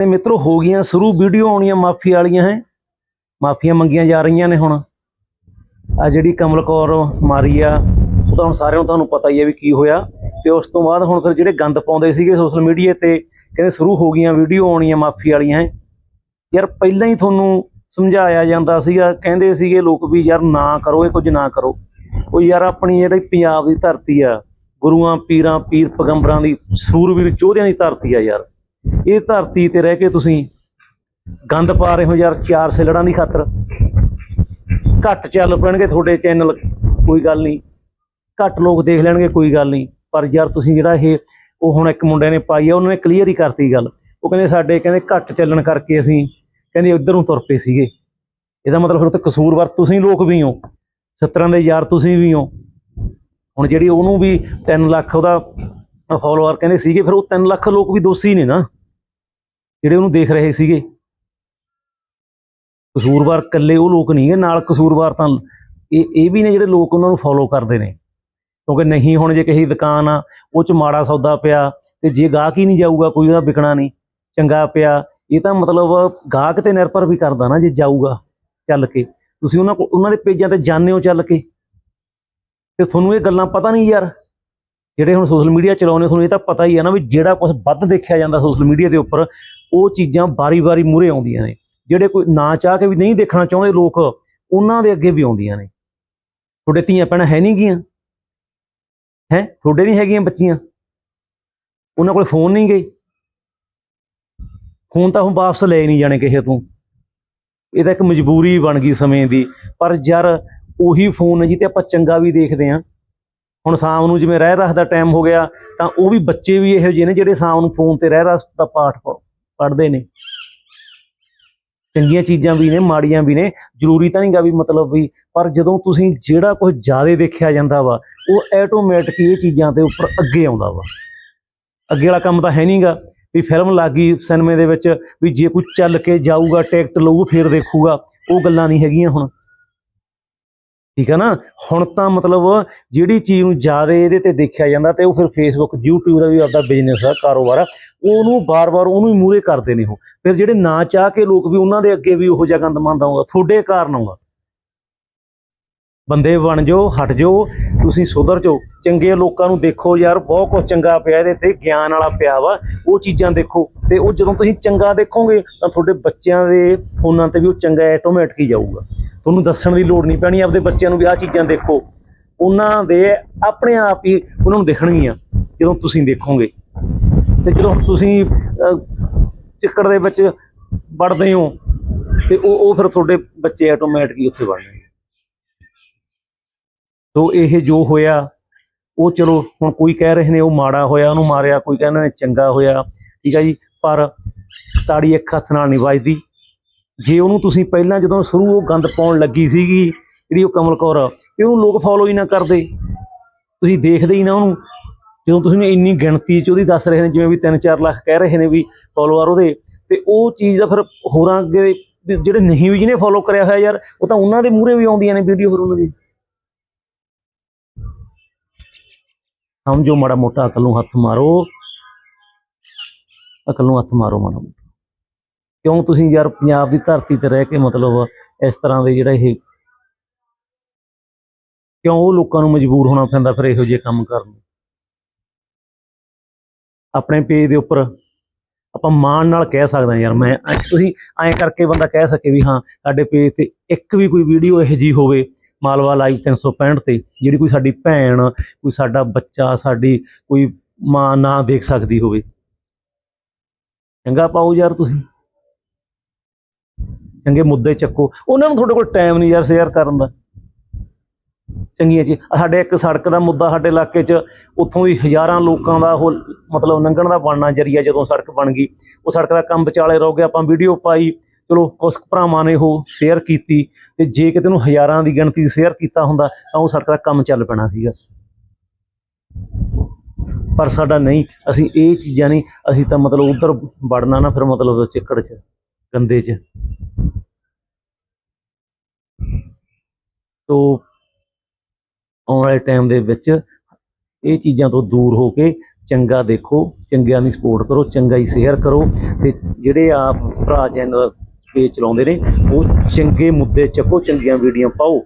ਤੇ ਮਿੱਤਰੋ ਹੋ ਗਈਆਂ ਸ਼ੁਰੂ, ਵੀਡੀਓ ਆਉਣੀਆਂ ਮਾਫੀ ਵਾਲੀਆਂ ਹੈ। ਮਾਫੀਆਂ ਮੰਗੀਆਂ ਜਾ ਰਹੀਆਂ ਨੇ ਹੁਣ। ਆ ਜਿਹੜੀ ਕਮਲ ਕੌਰ ਮਾਰੀ ਆ, ਉਹ ਤਾਂ ਹੁਣ ਸਾਰਿਆਂ ਨੂੰ ਤੁਹਾਨੂੰ ਪਤਾ ਹੀ ਹੈ ਵੀ ਕੀ ਹੋਇਆ। ਤੇ ਉਸ ਤੋਂ ਬਾਅਦ ਹੁਣ ਫਿਰ ਜਿਹੜੇ ਗੰਦ ਪਾਉਂਦੇ ਸੀਗੇ ਸੋਸ਼ਲ ਮੀਡੀਆ ਤੇ, ਕਹਿੰਦੇ ਸ਼ੁਰੂ ਹੋ ਗਈਆਂ ਵੀਡੀਓ ਆਉਣੀਆਂ ਮਾਫੀ ਵਾਲੀਆਂ ਹੈ। ਯਾਰ ਪਹਿਲਾਂ ਹੀ ਤੁਹਾਨੂੰ ਸਮਝਾਇਆ ਜਾਂਦਾ ਸੀਗਾ, ਕਹਿੰਦੇ ਸੀਗੇ ਲੋਕ ਵੀ ਯਾਰ ਨਾ ਕਰੋ, ਇਹ ਕੁਝ ਨਾ ਕਰੋ। ਉਹ ਯਾਰ ਆਪਣੀ ਜਿਹੜੀ ਪੰਜਾਬ ਦੀ ਧਰਤੀ ਆ, ਗੁਰੂਆਂ, ਪੀਰਾਂ, ਪੀਰ, ਪਗੰਬਰਾਂ ਦੀ ਸੂਰਵੀਰ ਯੋਧਿਆਂ ਦੀ ਧਰਤੀ ਆ ਯਾਰ। ਇਹ ਧਰਤੀ ਤੇ ਰਹਿ ਕੇ ਤੁਸੀਂ ਗੰਦ ਪਾ ਰਹੇ ਹੋ ਯਾਰ, ਚਾਰ ਸਿਲੜਾਂ ਦੀ ਖਾਤਰ। ਘੱਟ ਚੱਲ ਪੈਣਗੇ ਤੁਹਾਡੇ ਚੈਨਲ ਕੋਈ ਗੱਲ ਨਹੀਂ। ਘੱਟ ਲੋਕ ਦੇਖ ਲੈਣਗੇ, ਕੋਈ ਗੱਲ ਨਹੀਂ। ਪਰ ਯਾਰ ਤੁਸੀਂ ਜਿਹੜਾ ਇਹ, ਉਹ ਹੁਣ ਇੱਕ ਮੁੰਡੇ ਨੇ ਪਾਈ ਆ, ਉਹਨਾਂ ਨੇ ਕਲੀਅਰ ਹੀ ਕਰਤੀ ਗੱਲ। ਉਹ ਕਹਿੰਦੇ ਸਾਡੇ, ਕਹਿੰਦੇ ਘੱਟ ਚੱਲਣ ਕਰਕੇ ਅਸੀਂ, ਕਹਿੰਦੇ ਉੱਧਰ ਨੂੰ ਤੁਰ ਪਏ ਸੀਗੇ। ਇਹਦਾ ਮਤਲਬ ਫਿਰ ਉੱਥੇ ਕਸੂਰਵਾਰ ਤੁਸੀਂ ਲੋਕ ਵੀ ਹੋ। 70 ਦੇ ਯਾਰ ਤੁਸੀਂ ਵੀ ਹੋ। ਹੁਣ ਜਿਹੜੀ ਉਹਨੂੰ ਵੀ 3 ਲੱਖ ਉਹਦਾ ਫਾਲੋਅਰ ਕਹਿੰਦੇ ਸੀਗੇ, ਫਿਰ ਉਹ 3 ਲੱਖ ਲੋਕ ਵੀ ਦੋਸ਼ੀ ਨੇ ਨਾ। ਜਿਹੜੇ ਉਹਨੂੰ ਦੇਖ ਰਹੇ ਸੀਗੇ। ਕਸੂਰਵਾਰ ਇਕੱਲੇ ਉਹ ਲੋਕ ਨਹੀਂ ਗੇ ਨਾਲ ਕਸੂਰਵਾਰ ਤਾਂ ਇਹ ਇਹ ਵੀ ਨੇ ਜਿਹੜੇ ਲੋਕ ਉਹਨਾਂ ਨੂੰ ਫੋਲੋ ਕਰਦੇ ਨੇ। ਕਿਉਂਕਿ ਨਹੀਂ, ਹੁਣ ਜੇ ਕਿਸੇ ਦੀ ਦੁਕਾਨ ਆ, ਉਹ ਚ ਮਾੜਾ ਸੌਦਾ ਪਿਆ ਤੇ ਜੇ ਗਾਹਕ ਹੀ ਨਹੀਂ ਜਾਊਗਾ, ਕੋਈ ਉਹਦਾ ਵਿਕਣਾ ਨਹੀਂ, ਚੰਗਾ ਪਿਆ, ਇਹ ਤਾਂ ਮਤਲਬ ਗਾਹਕ ਤੇ ਨਿਰਭਰ ਵੀ ਕਰਦਾ ਨਾ, ਜੇ ਜਾਊਗਾ ਚੱਲ ਕੇ। ਤੁਸੀਂ ਉਹਨਾਂ ਕੋਲ ਉਹਨਾਂ ਦੇ ਪੇਜਾਂ ਤੇ ਜਾਂਦੇ ਹੋ ਚੱਲ ਕੇ। ਤੇ ਤੁਹਾਨੂੰ ਇਹ ਗੱਲਾਂ ਪਤਾ ਨਹੀਂ ਯਾਰ, ਜਿਹੜੇ ਹੁਣ ਸੋਸ਼ਲ ਮੀਡੀਆ ਚਲਾਉਂਦੇ ਤੁਹਾਨੂੰ ਇਹ ਤਾਂ ਪਤਾ ਹੀ ਹੈ ਨਾ ਵੀ ਜਿਹੜਾ ਕੁਝ ਵੱਧ ਦੇਖਿਆ ਜਾਂਦਾ ਸੋਸ਼ਲ ਮੀਡੀਆ ਦੇ ਉੱਪਰ ਉਹ ਚੀਜ਼ਾਂ ਬਾਰੀ-ਬਾਰੀ ਮੂਹਰੇ ਆਉਂਦੀਆਂ ਨੇ। ਜਿਹੜੇ ਕੋਈ ਨਾ ਚਾਹ ਕੇ ਵੀ ਨਹੀਂ ਦੇਖਣਾ ਚਾਹੁੰਦੇ ਲੋਕ, ਉਹਨਾਂ ਦੇ ਅੱਗੇ ਵੀ ਆਉਂਦੀਆਂ ਨੇ। ਤੁਹਾਡੇ ਧੀਆਂ ਭੈਣਾਂ ਹੈ ਨਹੀਂ ਗੀਆਂ? ਹੈ? ਤੁਹਾਡੇ ਨਹੀਂ ਹੈਗੀਆਂ ਬੱਚੀਆਂ? ਉਹਨਾਂ ਕੋਲ ਫੋਨ ਨਹੀਂ ਗਏ? ਫੋਨ ਤਾਂ ਹੁਣ ਵਾਪਸ ਲੈ ਨਹੀਂ ਜਾਣੇ ਕਿਸੇ ਤੋਂ। ਇਹ ਤਾਂ ਇੱਕ ਮਜਬੂਰੀ ਬਣ ਗਈ ਸਮੇਂ ਦੀ। ਪਰ ਯਾਰ, ਉਹੀ ਫੋਨ ਹੈ ਜੀ ਤੇ ਆਪਾਂ ਚੰਗਾ ਵੀ ਦੇਖਦੇ ਹਾਂ। ਹੁਣ ਸ਼ਾਮ ਨੂੰ ਜਿਵੇਂ ਰਹਿ ਰਸ ਦਾ ਟਾਈਮ ਹੋ ਗਿਆ, ਤਾਂ ਉਹ ਵੀ ਬੱਚੇ ਵੀ ਇਹੋ ਜਿਹੇ ਨੇ ਜਿਹੜੇ ਸ਼ਾਮ ਨੂੰ ਫੋਨ ਤੇ ਰਹਿ ਰਸ ਦਾ ਪਾਠ ਪੜ੍ਹਦੇ ਨੇ। ਚੰਗੀਆਂ ਚੀਜ਼ਾਂ ਵੀ ਨੇ, ਮਾੜੀਆਂ ਵੀ ਨੇ। ਜ਼ਰੂਰੀ ਤਾਂ ਨਹੀਂਗਾ ਵੀ ਮਤਲਬ ਵੀ, ਪਰ ਜਦੋਂ ਤੁਸੀਂ ਜਿਹੜਾ ਕੁਝ ਜ਼ਿਆਦਾ ਦੇਖਿਆ ਜਾਂਦਾ ਵਾ, ਉਹ ਆਟੋਮੈਟਿਕ ਇਹ ਚੀਜ਼ਾਂ ਦੇ ਉੱਪਰ ਅੱਗੇ ਆਉਂਦਾ ਵਾ। ਅੱਗੇ ਵਾਲਾ ਕੰਮ ਤਾਂ ਹੈ ਨਹੀਂਗਾ ਵੀ ਫਿਲਮ ਲੱਗੀ ਸਿਨੇਮੇ ਦੇ ਵਿੱਚ ਵੀ ਜੇ ਕੋਈ ਚੱਲ ਕੇ ਜਾਊਗਾ, ਟਿਕਟ ਲਊ, ਫਿਰ ਦੇਖੂਗਾ, ਉਹ ਗੱਲਾਂ ਨਹੀਂ ਹੈਗੀਆਂ ਹੁਣ। ਠੀਕ ਹੈ ਨਾ? ਹੁਣ ਤਾਂ ਮਤਲਬ ਜਿਹੜੀ ਚੀਜ਼ ਨੂੰ ਜ਼ਿਆਦਾ ਇਹਦੇ ਤੇ ਦੇਖਿਆ ਜਾਂਦਾ ਤੇ ਉਹ ਫਿਰ ਫੇਸਬੁੱਕ YouTube ਦਾ ਵੀ ਆਪਦਾ ਬਿਜ਼ਨਸ ਆ, ਕਾਰੋਬਾਰ ਆ, ਉਹਨੂੰ ਬਾਰ-ਬਾਰ ਉਹਨੂੰ ਹੀ ਮੂਹਰੇ ਕਰਦੇ ਨੇ ਉਹ। ਫਿਰ ਜਿਹੜੇ ਨਾ ਚਾਹ ਕੇ ਲੋਕ ਵੀ ਉਹਨਾਂ ਦੇ ਅੱਗੇ ਵੀ ਉਹੋ ਜਿਹਾ ਗੰਦ ਮੰਦ ਆਉਂਦਾ ਤੁਹਾਡੇ ਕਾਰਨ ਆਉਂਦਾ ਬੰਦੇ ਬਣ ਜਾਓ, ਹਟ ਜਾਓ, ਤੁਸੀਂ ਸੁਧਰ ਜਾਓ। ਚੰਗੇ ਲੋਕਾਂ ਨੂੰ ਦੇਖੋ ਯਾਰ, ਬਹੁਤ ਕੁਝ ਚੰਗਾ ਪਿਆ ਇਹਦੇ ਤੇ, ਗਿਆਨ ਵਾਲਾ ਪਿਆ ਵਾ, ਉਹ ਚੀਜ਼ਾਂ ਦੇਖੋ। ਤੇ ਉਹ ਜਦੋਂ ਤੁਸੀਂ ਚੰਗਾ ਦੇਖੋਗੇ, ਤਾਂ ਤੁਹਾਡੇ ਬੱਚਿਆਂ ਦੇ ਫੋਨਾਂ ਤੇ ਵੀ ਉਹ ਚੰਗਾ ਆਟੋਮੈਟਿਕ ਹੀ ਜਾਊਗਾ। ਤੁਹਾਨੂੰ ਦੱਸਣ ਦੀ ਲੋੜ ਨਹੀਂ ਪੈਣੀ, ਆਪਦੇ ਬੱਚਿਆਂ ਨੂੰ ਵੀ ਆਹ ਚੀਜ਼ਾਂ ਦੇਖੋ। ਉਹਨਾਂ ਦੇ ਆਪਣੇ ਆਪ ਹੀ ਉਹਨਾਂ ਨੂੰ ਦਿਖਣਗੀਆਂ, ਜਦੋਂ ਤੁਸੀਂ ਦੇਖੋਗੇ। ਤੇ ਜਦੋਂ ਤੁਸੀਂ ਚਿੱਕੜ ਦੇ ਵਿੱਚ ਵੜਦੇ ਹੋ, ਤੇ ਉਹ ਉਹ ਫਿਰ ਤੁਹਾਡੇ ਬੱਚੇ ਆਟੋਮੈਟਿਕਲੀ ਉੱਥੇ ਵੜਨਗੇ ਸੋ ਇਹ ਜੋ ਹੋਇਆ, ਉਹ ਚਲੋ, ਹੁਣ ਕੋਈ ਕਹਿ ਰਹੇ ਨੇ ਉਹ ਮਾੜਾ ਹੋਇਆ, ਉਹਨੂੰ ਮਾਰਿਆ, ਕੋਈ ਕਹਿੰਦੇ ਨੇ ਚੰਗਾ ਹੋਇਆ, ਠੀਕ ਹੈ ਜੀ, ਪਰ ਤਾੜੀ ਇੱਕ ਹੱਥ ਨਾਲ ਨਹੀਂ ਵੱਜਦੀ। ਜੇ ਉਹਨੂੰ ਤੁਸੀਂ ਪਹਿਲਾਂ ਜਦੋਂ ਸ਼ੁਰੂ ਉਹ ਗੰਦ ਪਾਉਣ ਲੱਗੀ ਸੀਗੀ, ਜਿਹੜੀ ਉਹ ਕਮਲ ਕੌਰ, ਤੇ ਉਹਨੂੰ ਲੋਕ ਫੋਲੋ ਹੀ ਨਾ ਕਰਦੇ। ਤੁਸੀਂ ਦੇਖਦੇ ਹੀ ਨਾ ਉਹਨੂੰ। ਜਦੋਂ ਤੁਸੀਂ ਇੰਨੀ ਗਿਣਤੀ ਚ ਉਹਦੀ ਦੱਸ ਰਹੇ ਨੇ, ਜਿਵੇਂ ਵੀ 3-4 ਲੱਖ ਕਹਿ ਰਹੇ ਨੇ ਵੀ ਫੋਲੋਅਰ ਉਹਦੇ, ਤੇ ਉਹ ਚੀਜ਼ ਦਾ ਫਿਰ ਹੋਰਾਂ ਅੱਗੇ ਜਿਹੜੇ ਨਹੀਂ ਵੀ ਜਿਹਨੇ ਫੋਲੋ ਕਰਿਆ ਹੋਇਆ ਯਾਰ, ਉਹ ਤਾਂ ਉਹਨਾਂ ਦੇ ਮੂਹਰੇ ਵੀ ਆਉਂਦੀਆਂ ਨੇ ਵੀਡੀਓ ਫਿਰ ਉਹਨਾਂ ਦੀ। ਸਮਝੋ ਮਾੜਾ ਮੋਟਾ, ਅਕਲ ਨੂੰ ਹੱਥ ਮਾਰੋ। ਅਕਲ ਨੂੰ ਹੱਥ ਮਾਰੋ ਮਾੜਾ ਮੋਟਾ। ਕਿਉਂ ਤੁਸੀਂ ਯਾਰ ਪੰਜਾਬ ਦੀ ਧਰਤੀ ਤੇ ਰਹਿ ਕੇ ਮਤਲਬ ਇਸ ਤਰ੍ਹਾਂ ਦੇ ਜਿਹੜਾ ਇਹ ਕਿਉਂ ਉਹ ਲੋਕਾਂ ਨੂੰ ਮਜਬੂਰ ਹੋਣਾ ਪੈਂਦਾ ਫਿਰ ਇਹੋ ਜਿਹੇ ਕੰਮ ਕਰਨ ਆਪਣੇ ਪੇਜ ਦੇ ਉੱਪਰ ਆਪਾਂ ਮਾਣ ਨਾਲ ਕਹਿ ਸਕਦੇ ਹਾਂ ਯਾਰ ਮੈਂ ਤੁਸੀਂ ਐਂ ਕਰਕੇ ਬੰਦਾ ਕਹਿ ਸਕੇ ਵੀ ਹਾਂ, ਸਾਡੇ ਪੇਜ ਤੇ ਇੱਕ ਵੀ ਕੋਈ ਵੀਡੀਓ ਇਹੋ ਜਿਹੀ ਹੋਵੇ, ਮਾਲਵਾ ਲਾਈਵ 365 ਤੇ, ਜਿਹੜੀ ਕੋਈ ਸਾਡੀ ਭੈਣ, ਕੋਈ ਸਾਡਾ ਬੱਚਾ, ਸਾਡੀ ਕੋਈ ਮਾਂ ਨਾ ਦੇਖ ਸਕਦੀ ਹੋਵੇ। ਚੰਗਾ ਪਾਓ ਯਾਰ ਤੁਸੀਂ। ਚੰਗੇ ਮੁੱਦੇ ਚੱਕੋ। ਉਹਨਾਂ ਨੂੰ ਤੁਹਾਡੇ ਕੋਲ ਟਾਈਮ ਨਹੀਂ ਯਾਰ ਸ਼ੇਅਰ ਕਰਨ ਦਾ। ਚੰਗੀਆਂ ਜੀ ਸਾਡੇ ਇੱਕ ਸੜਕ ਦਾ ਮੁੱਦਾ ਸਾਡੇ ਇਲਾਕੇ 'ਚ, ਉੱਥੋਂ ਦੀ ਹਜ਼ਾਰਾਂ ਲੋਕਾਂ ਦਾ ਉਹ ਮਤਲਬ ਲੰਘਣ ਦਾ ਬਣਨਾ ਜਰੀਆ ਜਦੋਂ ਸੜਕ ਬਣ ਗਈ। ਉਹ ਸੜਕ ਦਾ ਕੰਮ ਵਿਚਾਲੇ ਰੁਕ ਗਿਆ ਆਪਾਂ ਵੀਡੀਓ ਪਾਈ। ਚਲੋ ਕੁਝ ਭਰਾਵਾਂ ਨੇ ਉਹ ਸ਼ੇਅਰ ਕੀਤੀ। ਤੇ ਜੇ ਕਿਤੇ ਨੂੰ ਹਜ਼ਾਰਾਂ ਦੀ ਗਿਣਤੀ ਸ਼ੇਅਰ ਕੀਤਾ ਹੁੰਦਾ, ਤਾਂ ਉਹ ਸੜਕ ਦਾ ਕੰਮ ਚੱਲ ਪੈਣਾ ਸੀਗਾ। ਪਰ ਸਾਡਾ ਨਹੀਂ। ਅਸੀਂ ਇਹ ਚੀਜ਼ਾਂ ਨਹੀਂ, ਅਸੀਂ ਤਾਂ ਮਤਲਬ ਉਧਰ ਵੜਨਾ ਨਾ ਫਿਰ ਮਤਲਬ ਚਿੱਕੜ 'ਚ, ਗੰਦੇ 'ਚ। ਤੋ ਆਉਣ ਵਾਲੇ ਟਾਈਮ ਦੇ ਵਿੱਚ ਇਹ ਚੀਜ਼ਾਂ ਤੋਂ ਦੂਰ ਹੋ ਕੇ ਚੰਗਾ ਦੇਖੋ, ਚੰਗਿਆਂ ਦੀ ਸਪੋਰਟ ਕਰੋ, ਚੰਗਾ ਹੀ ਸ਼ੇਅਰ ਕਰੋ ਤੇ ਜਿਹੜੇ ਆਪ ਭਰਾ ਚੈਨਲ ਪੇਜ ਚਲਾਉਂਦੇ ਨੇ, ਉਹ ਚੰਗੇ ਮੁੱਦੇ ਚੱਕੋ, ਚੰਗੀਆਂ ਵੀਡੀਓ ਪਾਓ।